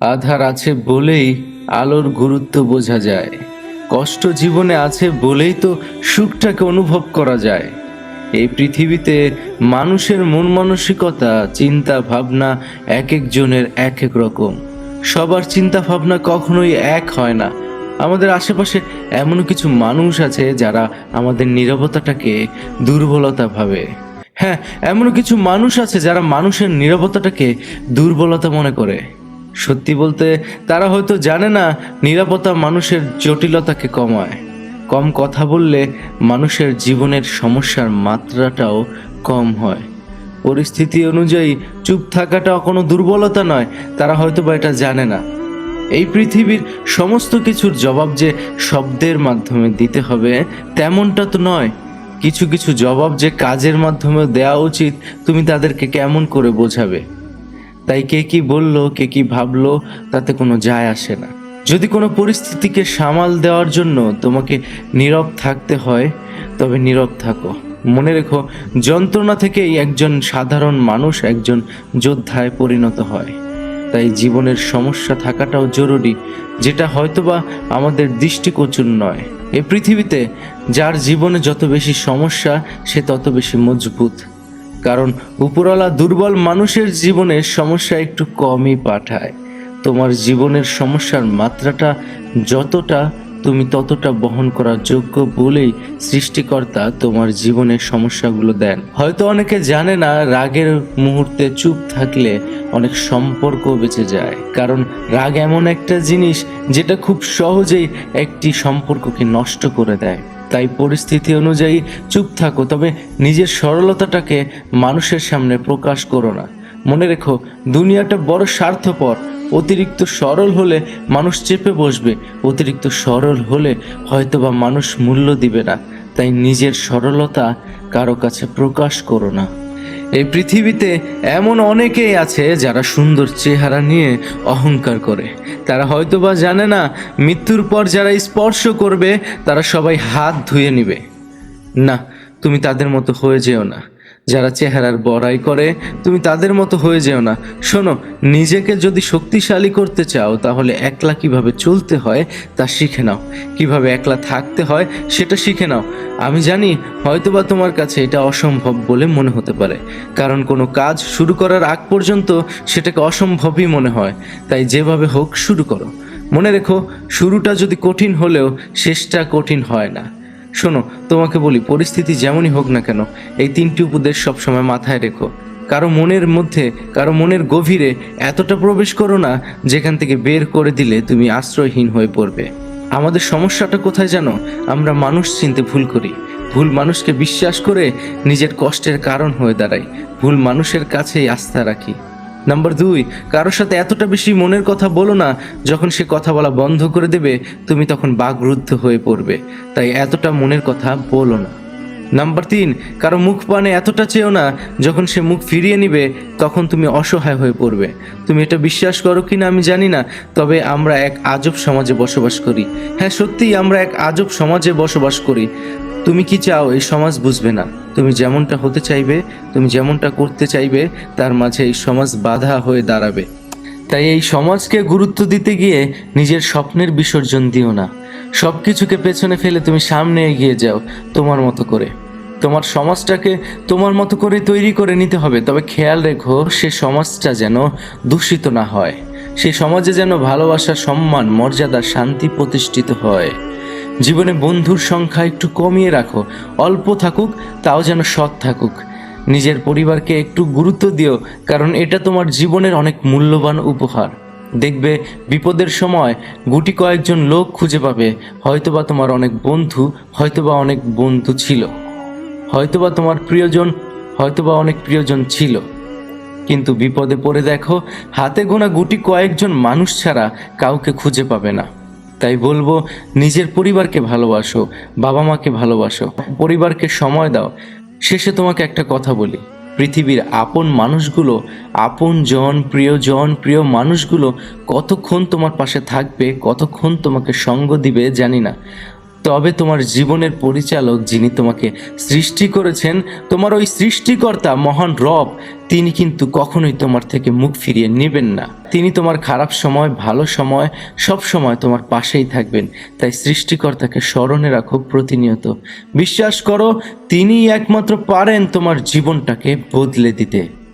আধার আছে বলেই আলোর গুরুত্ব বোঝা যায়। কষ্ট জীবনে আছে বলেই তো সুখটাকে অনুভব করা যায়। এই পৃথিবীতে মানুষের মন মানসিকতা, চিন্তা ভাবনা এক একজনের এক এক রকম। সবার চিন্তা ভাবনা কখনোই এক হয় না। আমাদের আশেপাশে এমন কিছু মানুষ আছে যারা আমাদের নীরবতাটাকে দুর্বলতা ভাবে। হ্যাঁ এমন কিছু মানুষ আছে যারা মানুষের নীরবতাটাকে দুর্বলতা মনে করে। সত্যি বলতে, তারা হয়তো জানে না নিরাপত্তা মানুষের জটিলতাকে কমায়। কম কথা বললে মানুষের জীবনের সমস্যার মাত্রাটাও কম হয়। পরিস্থিতি অনুযায়ী চুপ থাকাটাও কোনো দুর্বলতা নয়, তারা হয়তো বা এটা জানে না। এই পৃথিবীর সমস্ত কিছুর জবাব যে শব্দের মাধ্যমে দিতে হবে, তেমনটা তো নয়। কিছু কিছু জবাব যে কাজের মাধ্যমে দেওয়া উচিত, তুমি তাদেরকে কেমন করে বোঝাবে? তাই কে কি বলল, কে কি ভাবলো, তাতে কোনো যায় আসে না। যদি কোনো পরিস্থিতিকে সামাল দেওয়ার জন্য তোমাকে নীরব থাকতে হয়, তবে নীরব থাকো। মনে রেখো, যন্ত্রণা থেকেই একজন সাধারণ মানুষ একজন যোদ্ধায় পরিণত হয়। তাই জীবনের সমস্যা থাকাটাও জরুরি, যেটা হয়তোবা আমাদের দৃষ্টিকোচুর নয়। এই পৃথিবীতে যার জীবনে যত বেশি সমস্যা, সে তত বেশি মজবুত। কারণ উপরওয়ালা দুর্বল মানুষের জীবনে সমস্যা একটু কমই পাঠায়। তোমার জীবনের সমস্যার মাত্রাটা যতটা, তুমি ততটা বহন করার যোগ্য বলেই সৃষ্টিকর্তা তোমার জীবনের সমস্যাগুলো দেন। হয়তো অনেকে জানে না, রাগের মুহূর্তে চুপ থাকলে অনেক সম্পর্ক বেঁচে যায়। কারণ রাগ এমন একটা জিনিস যেটা খুব সহজেই একটি সম্পর্ককে নষ্ট করে দেয়। তাই পরিস্থিতি অনুযায়ী চুপ থাকো, তবে নিজের সরলতাটাকে মানুষের সামনে প্রকাশ করো না। মনে রেখো, দুনিয়াটা বড় স্বার্থপর। অতিরিক্ত সরল হলে মানুষ চেপে বসবে, অতিরিক্ত সরল হলে হয়তোবা মানুষ মূল্য দিবে না। তাই নিজের সরলতা কারও কাছে প্রকাশ করো না। এই পৃথিবীতে এমন অনেকেই আছে যারা সুন্দর চেহারা নিয়ে অহংকার করে। তারা হয়তোবা জানে না, মৃত্যুর পর যারা স্পর্শ করবে, তারা সবাই হাত ধুয়ে নিবে। না, তুমি তাদের মতো হয়ে যেও না। যারা চেহারার বড়াই করে, তুমি তাদের মতো হয়ে যেও না। শোনো, নিজেকে যদি শক্তিশালী করতে চাও, তাহলে একলা কীভাবে চলতে হয়, তা শিখে নাও। কীভাবে একলা থাকতে হয়, সেটা শিখে নাও। আমি জানি, হয়তোবা তোমার কাছে এটা অসম্ভব বলে মনে হতে পারে। কারণ কোনো কাজ শুরু করার আগ পর্যন্ত সেটাকে অসম্ভবই মনে হয়। তাই যেভাবে হোক, শুরু করো। মনে রেখো, শুরুটা যদি কঠিন হলেও, শেষটা কঠিন হয় না। শোনো, তোমাকে বলি, পরিস্থিতি যেমনই হোক না কেন, এই তিনটি উপদেশ সবসময় মাথায় রেখো। কারও মনের মধ্যে, কারও মনের গভীরে এতটা প্রবেশ করো না, যেখান থেকে বের করে দিলে তুমি আশ্রয়হীন হয়ে পড়বে। আমাদের সমস্যাটা কোথায় জানো? আমরা মানুষ চিনতে ভুল করি। ভুল মানুষকে বিশ্বাস করে নিজের কষ্টের কারণ হয়ে দাঁড়াই। ভুল মানুষের কাছেই আস্থা রাখি। নাম্বার দুই, কারোর সাথে এতটা বেশি মনের কথা বলো না, যখন সে কথা বলা বন্ধ করে দেবে, তুমি তখন বাগরুদ্ধ হয়ে পড়বে, তাই এতটা মনের কথা বলো না। নাম্বার তিন, কারও মুখ পানে এতটা চেয়েও না, যখন সে মুখ ফিরিয়ে নিবে, তখন তুমি অসহায় হয়ে পড়বে। তুমি এটা বিশ্বাস করো কি না আমি জানি না, তবে আমরা এক আজব সমাজে বসবাস করি। হ্যাঁ সত্যিই আমরা এক আজব সমাজে বসবাস করি। তুমি কি চাও এই সমাজ বুঝবে না? তুমি যেমনটা হতে চাইবে, তুমি যেমনটা করতে চাইবে, তার মাঝে এই সমাজ বাধা হয়ে দাঁড়াবে। তাই এই সমাজকে গুরুত্ব দিতে গিয়ে নিজের স্বপ্নের বিসর্জন দিও না। সব কিছুকে পেছনে ফেলে তুমি সামনে এগিয়ে যাও, তোমার মতো করে। তোমার সমাজটাকে তোমার মতো করে তৈরি করে নিতে হবে। তবে খেয়াল রেখো, সে সমাজটা যেন দূষিত না হয়। সে সমাজে যেন ভালোবাসা, সম্মান, মর্যাদা, শান্তি প্রতিষ্ঠিত হয়। জীবনে বন্ধুর সংখ্যা একটু কমিয়ে রাখো, অল্প থাকুক, তাও যেন সৎ থাকুক। নিজের পরিবারকে একটু গুরুত্ব দিও, কারণ এটা তোমার জীবনের অনেক মূল্যবান উপহার। দেখবে, বিপদের সময় গুটি কয়েকজন লোক খুঁজে পাবে, হয়তোবা তোমার অনেক বন্ধু, হয়তোবা অনেক বন্ধু ছিল। হয়তোবা তোমার প্রিয়জন, হয়তোবা অনেক প্রিয়জন ছিল। কিন্তু বিপদে পড়ে দেখো, হাতে গোনা গুটি কয়েকজন মানুষ ছাড়া কাউকে খুঁজে পাবে না। তাই বলব, নিজের পরিবারকে ভালোবাসো, বাবা মাকে ভালোবাসো, পরিবারকে সময় দাও। শেষে তোমাকে একটা কথা বলি, পৃথিবীর আপন মানুষগুলো, আপন জন, প্রিয় জন, প্রিয় মানুষগুলো কতক্ষণ তোমার পাশে থাকবে, কতক্ষণ তোমাকে সঙ্গ দিবে জানি না। তবে তোমার জীবনের পরিচালক যিনি তোমাকে সৃষ্টি করেছেন, তোমার ওই সৃষ্টিকর্তা মহান রব, তিনি কিন্তু কখনোই তোমার থেকে মুখ ফিরিয়ে নেবেন না। তিনি তোমার খারাপ সময়, ভালো সময়, সব সময় তোমার পাশেই থাকবেন। তাই সৃষ্টিকর্তাকে স্মরণে রাখো প্রতিনিয়ত। বিশ্বাস করো, তিনিই একমাত্র পারেন তোমার জীবনটাকে বদলে দিতে।